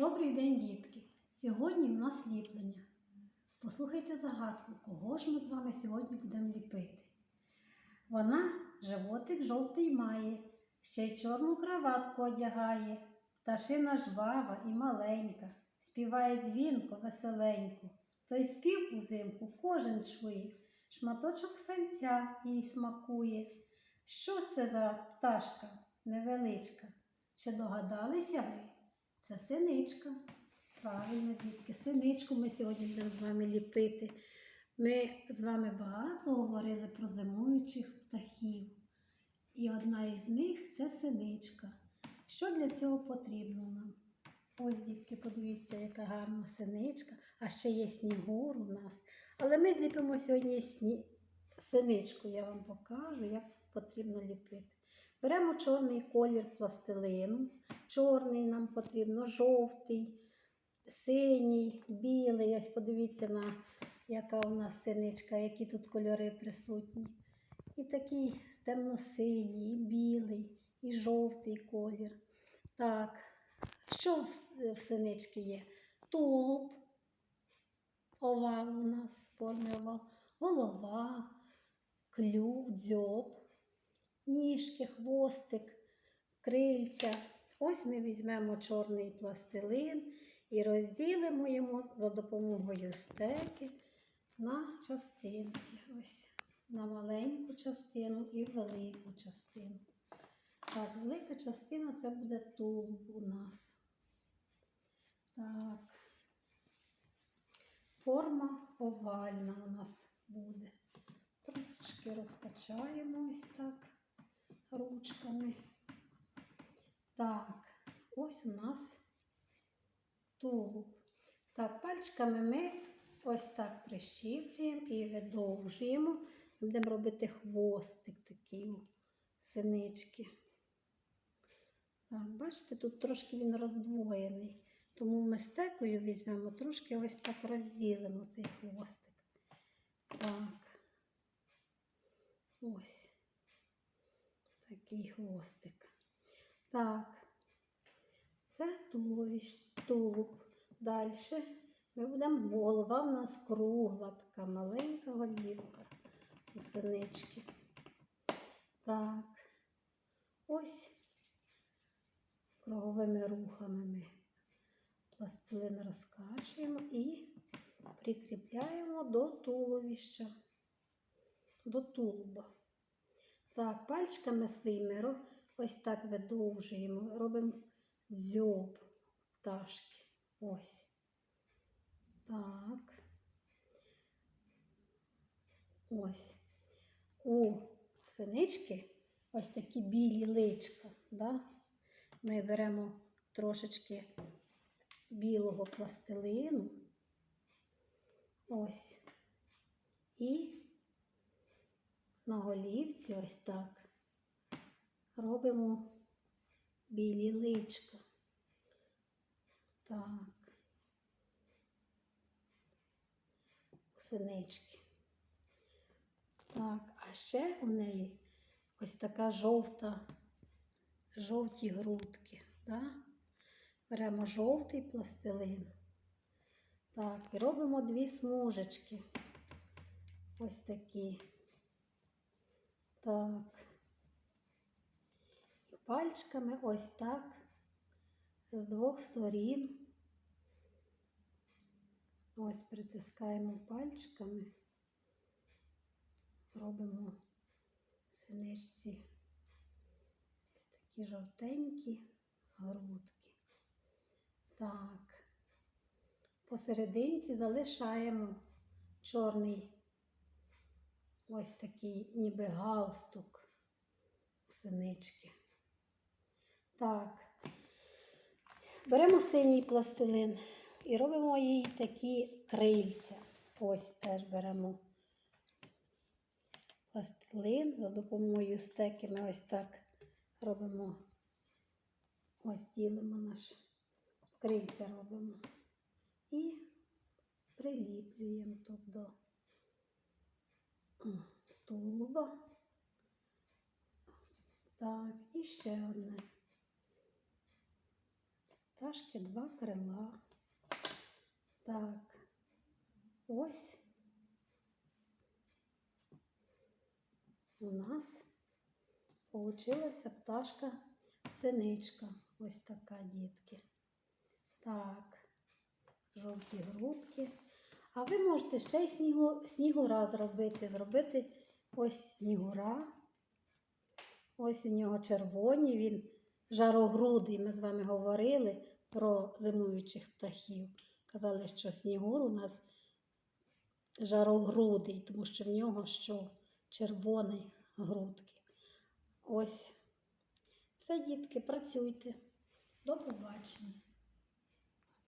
Добрий день, дітки! Сьогодні в нас ліплення. Послухайте загадку, кого ж ми з вами сьогодні будемо ліпити. Вона животик жовтий має, ще й чорну краватку одягає, пташина жвава і маленька, співає дзвінко, веселенько. Той спів узимку кожен чує, шматочок сальця їй смакує. Що ж це за пташка невеличка? Чи догадалися ви? Це синичка. Правильно, дітки, синичку ми сьогодні будемо з вами ліпити. Ми з вами багато говорили про зимуючих птахів. І одна із них це синичка. Що для цього потрібно нам? Ось, дітки, подивіться, яка гарна синичка, а ще є снігур у нас. Але ми зліпимо сьогодні сні... синичку, я вам покажу, як потрібно ліпити. Беремо чорний колір пластилину. Чорний нам потрібно, жовтий, синій, білий. Ось подивіться на яка у нас синичка, які тут кольори присутні. І такий темно-синій, і білий, і жовтий колір. Так, що в, синички є? Тулуб, овал у нас в формі овал, голова, клюв, дзьоб, ніжки, хвостик, крильця. Ось ми візьмемо чорний пластилин і розділимо його за допомогою стеки на частинки. Ось на маленьку частину і велику частину. Так, велика частина це буде тулуб у нас. Так. Форма овальна у нас буде. Трошечки розкачаємо ось так ручками. Так, ось у нас тулуб. Так, пальчиками ми ось так прищіплюємо і видовжуємо. Будемо робити хвостик такий синички. Так, бачите, тут трошки він роздвоєний. Тому ми стекою візьмемо, трошки ось так розділимо цей хвостик. Так. Ось. Такий хвостик. Так. Це туловищ, тулуб. Далі ми будемо голова в нас кругла, така маленька голівка у синички. Так. Ось круговими рухами ми пластилин розкачуємо і прикріпляємо до туловища, до тулуба. Так, пальчиками своїми ось так видовжуємо, робимо дзьоб пташки. Ось. Так. Ось. У синички ось такі білі личка. Да? Ми беремо трошечки білого пластилину. Ось. І на голівці ось так робимо білі личка. Так. Синички. Так, а ще у неї ось така жовта, жовті грудки. Да? Беремо жовтий пластилин. Так, і робимо дві смужечки. Ось такі. Так. І пальчиками ось так з двох сторін. Ось притискаємо пальчиками, робимо синичці ось такі жовтенькі грудки. Так. Посерединці залишаємо чорний ось такий ніби галстук у синички. Так. Беремо синій пластилин і робимо їй такі крильця. Ось теж беремо пластилин за допомогою стеки ми ось так робимо. Ось ділимо наш крильця робимо. І приліплюємо тут до тулуба. Так, і ще одне. пташки два крила. Так. Ось у нас получилася пташка синичка. Ось така, дітки. Так, жовті грудки. А ви можете ще й снігу, снігура зробити. Зробити ось снігура. Ось у нього червоні, він жарогрудий. Ми з вами говорили про зимуючих птахів. Казали, що снігур у нас жарогрудий, тому що в нього що червоні грудки. Ось. Все, дітки, працюйте. До побачення.